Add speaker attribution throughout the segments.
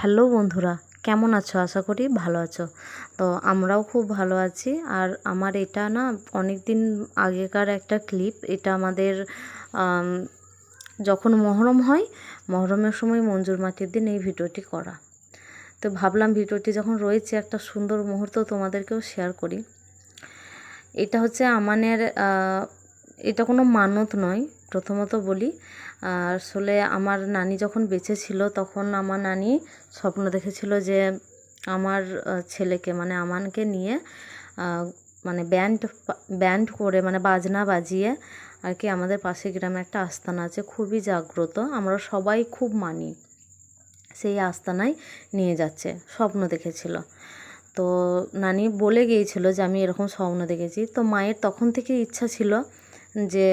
Speaker 1: Hello বন্ধুরা, কেমন আছো? আশা করি ভালো আছো। তো আমরাও খুব ভালো আছি। আর আমার এটা না অনেক দিন আগেকার একটা ক্লিপ। এটা আমাদের যখন মহরম হয়, মহরমের সময় মঞ্জুর মাটির দিন এই ভিডিওটি করা। তো ভাবলাম ভিডিওটি যখন রয়েছে, একটা সুন্দর মুহূর্ত তোমাদেরকেও শেয়ার করি। এটা হচ্ছে আমানের এটা কোনো মানত নয়, প্রথমত বলি। আসলে আমার নানি যখন বেঁচে ছিল তখন আমার নানি স্বপ্ন দেখেছিল যে আমার ছেলেকে মানে আমানকে নিয়ে মানে ব্যান্ড ব্যান্ড করে মানে বাজনা বাজিয়ে আর কি আমাদের পাশে গ্রামে একটা আস্তানা আছে, খুবই জাগ্রত। আমরা সবাই খুব মানি সেই আস্তানায় নিয়ে যাচ্ছে, স্বপ্ন দেখেছিল। তো নানি বলে গিয়েছিল যে আমি এরকম স্বপ্ন দেখেছি। তো মায়ের তখন থেকে ইচ্ছা ছিল যে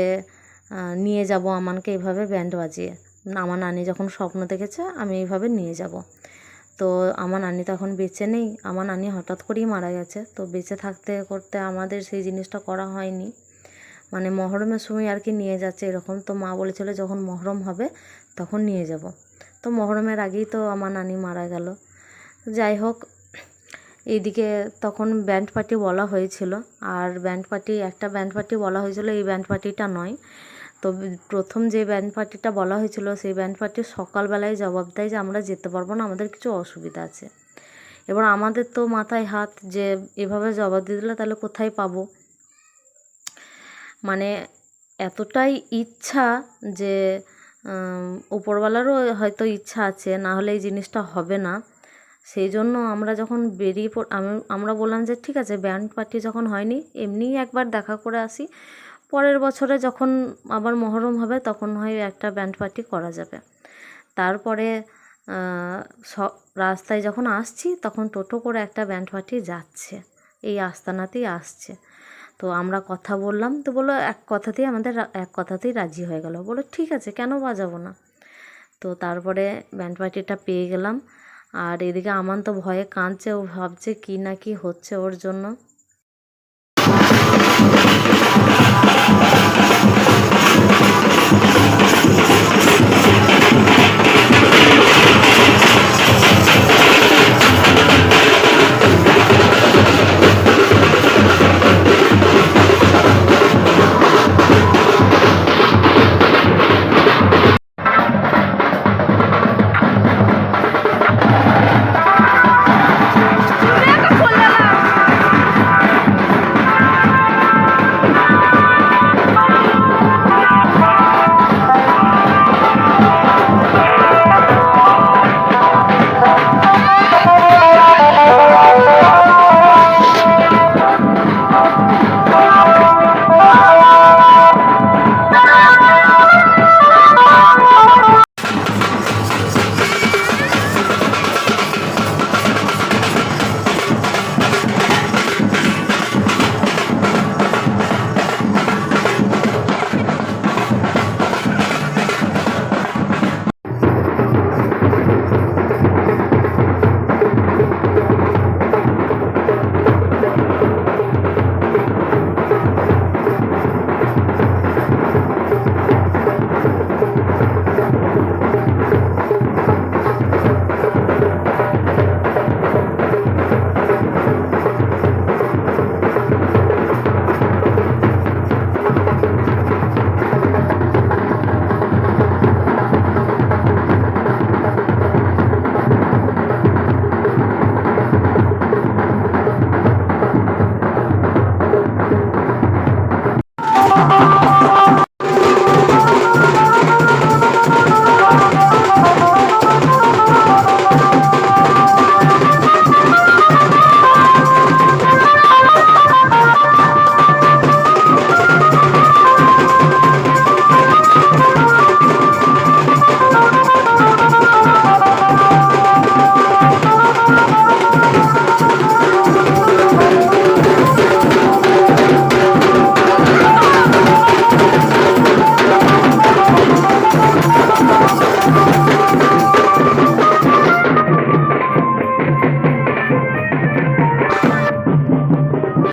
Speaker 1: নিয়ে যাব আমানকে এইভাবে ব্যান্ড বাজিয়ে। আমার নানি যখন স্বপ্ন দেখেছে, আমি এইভাবে নিয়ে যাব। তো আমার নানি তখন বেঁচে নেই। আমার নানি হঠাৎ করেই মারা গেছে। তো বেঁচে থাকতে করতে আমাদের সেই জিনিসটা করা হয়নি। মানে মহরমের সময় আর কি নিয়ে যাচ্ছে এরকম। তো মা বলেছিল যখন মহরম হবে, তখন নিয়ে যাব। তো মহরমের আগেই তো আমার নানি মারা গেল। যাই হোক এইদিকে তখন ব্যান্ড পার্টি বলা হয়েছিল। আর ব্যান্ড পার্টি একটা ব্যান্ড পার্টি বলা হয়েছিল, এই ব্যান্ড পার্টিটা নয়। তো প্রথম যে ব্যান্ড পার্টিটা বলা হয়েছিল, সেই ব্যান্ড পার্টি সকালবেলায় জবাব দেয় যে, আমরা যেতে পারব না, আমাদের কিছু অসুবিধা আছে। এবার আমাদের তো মাথায় হাত যে, এভাবে জবাব দিয়ে দিলে তাহলে কোথায় পাবো? মানে এতটাই ইচ্ছা যে উপরওয়ালারও হয়তো ইচ্ছা আছে, না হলে এই জিনিসটা হবে না। সেই জন্য আমরা যখন বেরিয়ে পড়, আমি, আমরা বললাম যে ঠিক আছে ব্যান্ড পার্টি যখন হয়নি, এমনিই একবার দেখা করে আসি। পরের বছরে যখন আবার মহরম হবে, তখন হয় একটা ব্যান্ড পার্টি করা যাবে। তারপরে রাস্তায় যখন আসছি, তখন টোটো করে একটা ব্যান্ড পার্টি যাচ্ছে। এই আস্তানাতেই আসছে। তো আমরা কথা বললাম, তো বলল এক কথাতেই আমাদের এক কথাতেই রাজি হয়ে গেল। বলো ঠিক আছে, কেন বাজাবো না? তো তারপরে ব্যান্ড পার্টিটা পেয়ে গেলাম। আর এদিকে আমান তো ভয়ে কাঁদছে ও ভাবছে কি না কি হচ্ছে ওর জন্য। Oh,